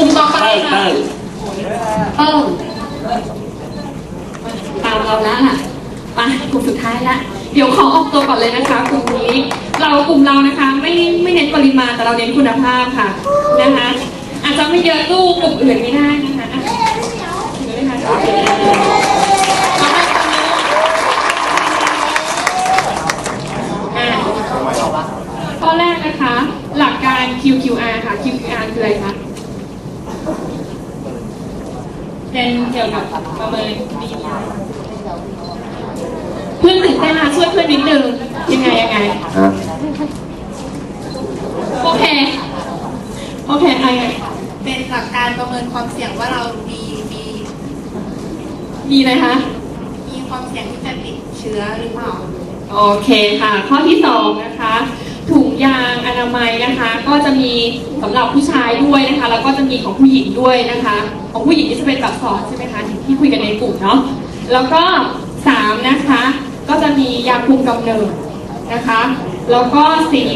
ลุ่มต่อไปค่ะเพิ่มตามเราแล้วล่ะไปกลุ่มสุดท้ายละเดี๋ยวขอออกตัวก่อนเลยนะคะกลุ่มนี้ เรากลุ่มเรานะคะ ไม่ไม่เน้นปริมาณแต่เราเน้นคุณภาพค่ะนะคะอาจจะไม่เยอะตู้กลุ่มอื่นไม่ได้นะคะตรงนี้อะข้อแรกนะคะ หลักการ QQR ค่ะ QQR คืออะไรคะ เป็นเกี่ยวกับประเมินดีเพื่อนตื่นเต้นมาช่วยเพื่อนนิดนึงยังไงยังไงฮะโอเคโอเคเอาไงเป็นหลักการประเมินความเสี่ยงว่าเรามีมีมีอะไรคะมีความเสี่ยงที่จะติดเชื้อหรือเปล่าโอเคค่ะ ข้อที่สองนะคะถุง ยางอนามัยนะคะ ก็จะมีสำหรับผู้ชายด้วยนะคะ แล้วก็จะมีของผู้หญิงด้วยนะคะ ของผู้หญิงนี่จะเป็นแบบสอดใช่ไหมคะที่คุยกันในกลุ่มเนาะแล้วก็สามนะคะ ก็จะมียาคุมกำเนิดนะคะ แล้วก็สี่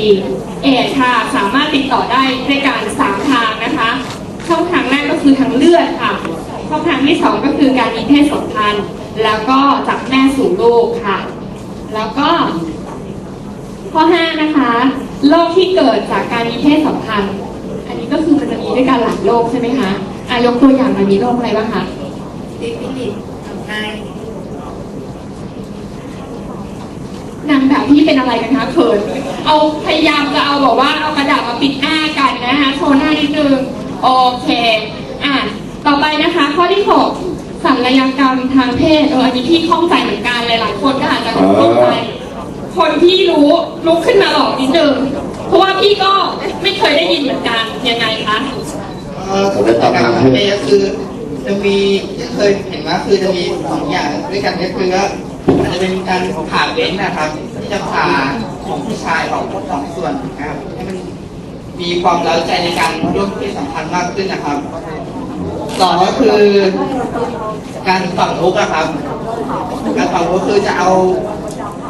เอดค่ะสามารถติดต่อได้ด้วยการสามทางนะคะ ช่องทางแรกก็คือทางเลือดค่ะช่องทางที่สองก็คือการมีเพศสัมพันธ์แล้วก็จากแม่สู่ลูกค่ะ แล้วก็ ข้อ 5 นะคะโรคที่เกิดจากการมีเพศสัมพันธ์ อันนี้ก็คือมันจะมีด้วยกันหลายโรคใช่ไหมคะอายกตัวอย่างมันมีโรคอะไรบ้างคะซิฟิลิสไอนางแบบที่เป็นอะไรกันคะเขินเอาพยายามจะเอาบอกว่าเอากระดาษมาปิดหน้ากันนะคะโชว์หน้านิดนึงโอเค อะ ต่อไปนะคะ ข้อที่หกสัลยกรรมทางเพศเอออันนี้พี่ข้องใจเหมือนกันหลายๆคนก็อาจจะข้องใจ คนที่รู้ลุกขึ้นมาบอกนิดนึงเพราะว่าพี่ก็ไม่เคยได้ยินเหมือนกันยังไงคะเอ่อกิจกรรทางเพศก็คือจะมีที่เคยเห็นว่าคือจะมีสองอย่างด้วยกันก็คือว่าอาจจะเป็นการผ่าเว้นนะครับ ที่จะผ่าของผู้ชายออกสองส่วนนะครับให้มันมีความเล้าใจในการร่วมเพศสัมพันธ์มากขึ้นนะครับสองก็คือ การฝังลุกนะครับ การฝังลุกคือจะเอา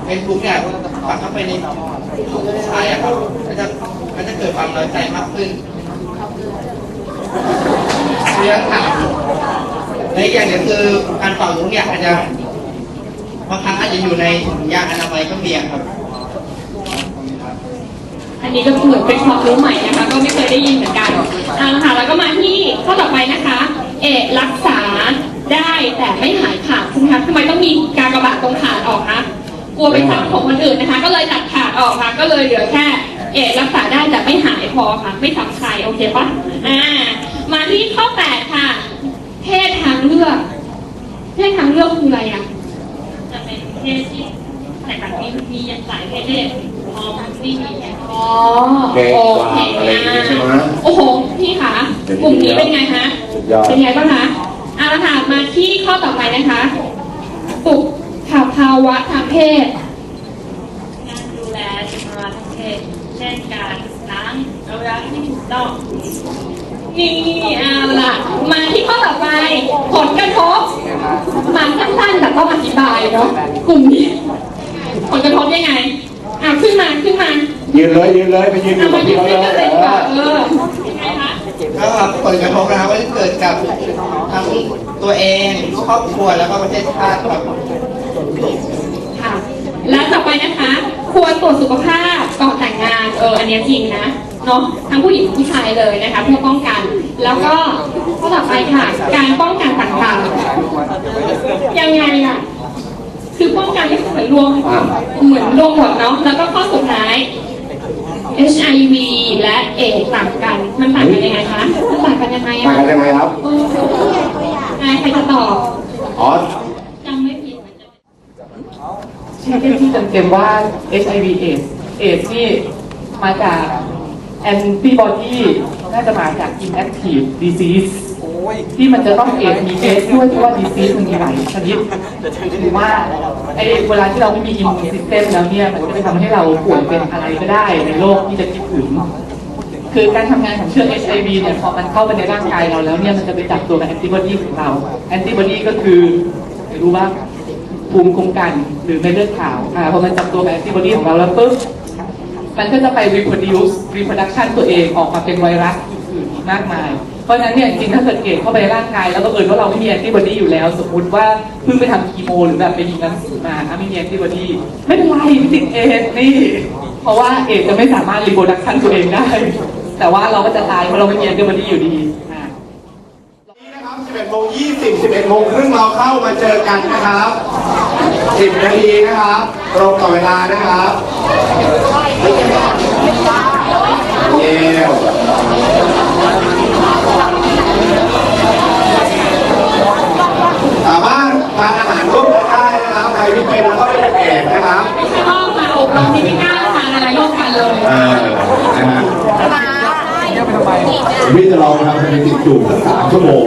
เป็นลุกเนี่ยฝังเข้าไปในของผู้ชายอะครับก็จะก็จะเกิดความเล้าใจมากขึ้นเรื่องถามและอีกอย่างหนึงคือการเป่าลุกเนี่ยอาจจะบางครั้งอาจจะอยู่ในถุงยางอนามัยก็มีครับ อันนี้ก็เหมือนเป็นความรู้ใหม่นะคะ ก็ไม่เคยได้ยินเหมือนกันเอาละค่ะแล้วก็มาที่ข้อต่อไปนะคะ เอดรักษาได้แต่ไม่หายขาดใช่ไหมคะทำไมต้องมีการกระบาดตรงขาดออกคะ กลัวไปซ้ำของคนอื่นนะคะ ก็เลยตัดขาดออกค่ะ ก็เลยเหลือแค่เอดรักษาได้แต่ไม่หายพอค่ะ ไม่ซ้ำใครโอเคปะอ่า มาที่ข้อแปดค่ะ เพศทางเลือก เพศทางเลือกคืออะไรอะจะเป็นเพศที่แตกต่างมีมีหลายเพศเลยพอที่มีแค่อ๋อเกย์กว่าอะไรอย่างงี้ใช่ไหมโอ้โหพี่คะกลุ่มนี้เป็นไงคะสุดยอดเป็นไงบ้างคะเอาละค่ะมาที่ข้อต่อไปนะคะสุข ภาวะทางเพศ การดูแลสุขภาวะทางเพศเช่นการล้างอวัยวะที่ถูกต้องนี่เอาล่ะ มาที่ข้อต่อไป ผลกระทบ มันสั้นๆแต่ต้องอธิบายเนาะกลุ่มนี้ ผลกระทบยังไง อะขึ้นมาขึ้นมายืนเลยยืนเลยไปยืนอเอายู่มากับยืพี่นเขาเลใกล้ยกันเลยดีกว่าเอเอออยังไงคะ ก็ผลกระทบนะครับก็จะเกิดกับทั้งตัวเองครอบครัวแล้วก็ประเทศชาติครับ ค่ะและต่อไปนะคะ ควรตรวจสุขภาพก่อนแต่งงานเอออันเนี้ยจริงนะเนาะทั้งผู้หญิงผู้ชายเลยนะคะเพื่อป้องกัน แล้วก็ข้อต่อไปค่ะ การป้องกันต่างๆยังไงอะคือป้องกันก็คือเหมือนรวมเหมือนรวมหมดเนาะแล้วก็ข้อสุดท้าย HIV และเอดส์ต่างกัน มันต่างกันยังไงคะมันต่างกันยังไงมาอะกันยังไงครับ เออนายใครจะตอบ อ๋อ จำไม่ผิดมันจะ ชื่อที่เต็มๆว่า HIV AIDS AIDS นี่มาจาก antibody น่าจะมาจาก inactive disease ที่มันจะต้อง AIDS มี AIDS ด้วยเพราะว่า disease มันมีหลายชนิดหรือว่าไอ้เวลาที่เราไม่มี immune system แล้วเนี่ยมันก็จะทำให้เราป่วยเป็นอะไรก็ได้ในโรคที่จะคิดถึง คือการทำงานของเชื้อ HIV เนี่ยพอมันเข้าไปในร่างกายเราแล้วเนี่ยมันจะไปจับตัวกับแอนติบอดีของเราแอนติบอดีก็คือไม่รู้ว่า ภูมิคุ้มกันหรือเม็ดเลือดขาวอ่าพอมันจับตัวแอนติบอดีของเราแล้วปุ๊บมันก็จะไป reproduce reproduction ตัวเองออกมาเป็นไวรัสอื่นๆมากมาย เพราะฉะนั้นเนี่ยจริงถ้าเกิดเกตเข้าไปในร่างกาย แล้วก็เอิญว่าเราไม่มีแอนติบอดีอยู่แล้ว สมมุติว่าเพิ่งไปทำคีโม หรือแบบไปยิงน้ำสีมาไม่มีแอนติบอดีไม่เป็นไรไม่ติดเอดนี่ เพราะว่าเอดจะไม่สามารถรีโปรดักชันตัวเองได้ แต่ว่าเราก็จะตายเพราะเราไม่มีแอนติบอดีอยู่ดีนี่นะครับ11โมง20 11โมงครึ่งเราเข้ามาเจอกันนะครับ 10นาทีนะครับ ตรงต่อเวลานะครับเยวสามารถทานอาหารร่วมกันได้นะครับใครที่เป็นแล้วก็ไม่เป็นเอดนะครับ ไม่ใช่ว่ามาอบรมที่ไม่กล้าทานอะไรร่วมกันเลยเออนะฮะพี่จะลองทำเป็นติดจุ่มสักสามชั่วโมง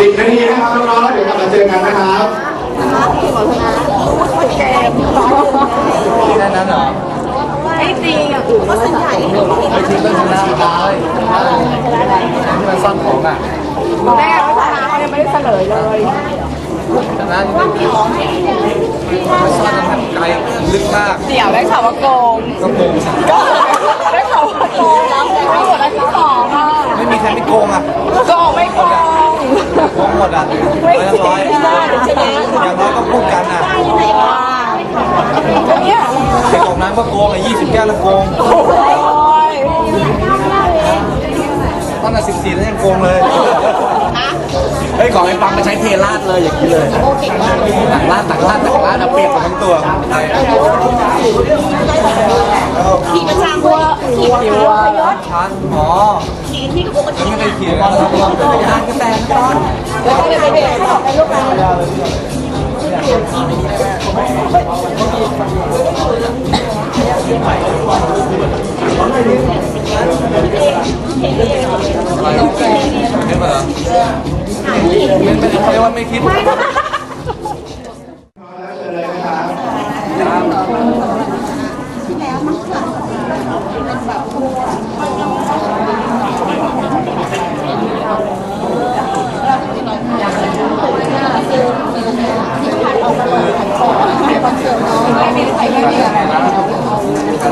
สิบนาทีนะครับน้องๆแล้วเดี๋ยวกลับมาเจอกันนะครับ ไม่จริงอะก็ส่วนใหญ่ไม่ทิ้งเรื่องชนะได้ที่มันซ่อนของอะแม่ไม่ชนะเขายังไม่ได้เฉลยเลยชนะนี่มันซ่อนกันไกลลึกมากเดี๋ยวได้ข่าวว่าโกงก็โกงก็ได้ข่าวว่าโกงแล้วแต่ไม่หมดอันที่สองอะไม่มีใครไม่โกงอะโกงไม่โกงโกงหมดอะไม่ร้อยจริงร้อยไม่ได้ชนะอย่างน้อยก็พูดกันอะเนี่ย ไอ้ของนั้นก็โกงไอ้ยี่สิบแก้วแล้วโกงโอ้ยตอนนั้นสิบสี่แล้วยังโกงเลยเฮ้ยของไอ้ปังมาใช้เทราดเลยอย่างนี้เลยตักราดตักราดตักราดเอาเปรียบหมดทั้งตัวขี่กระชังวัวขี่วัวชั้นอ๋อขี่ที่กระโปรงกระไม่เคยขี่บอลครับงานก็แต่งตอนแล้วก็เลยไปเบรกให้ออกไปลูกนะเล่นไปเหรอเล่นไปเขาเรียกว่าไม่คิด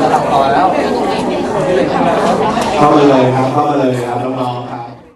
ระดับต่อแล้ว เข้ามาเลยครับเข้ามา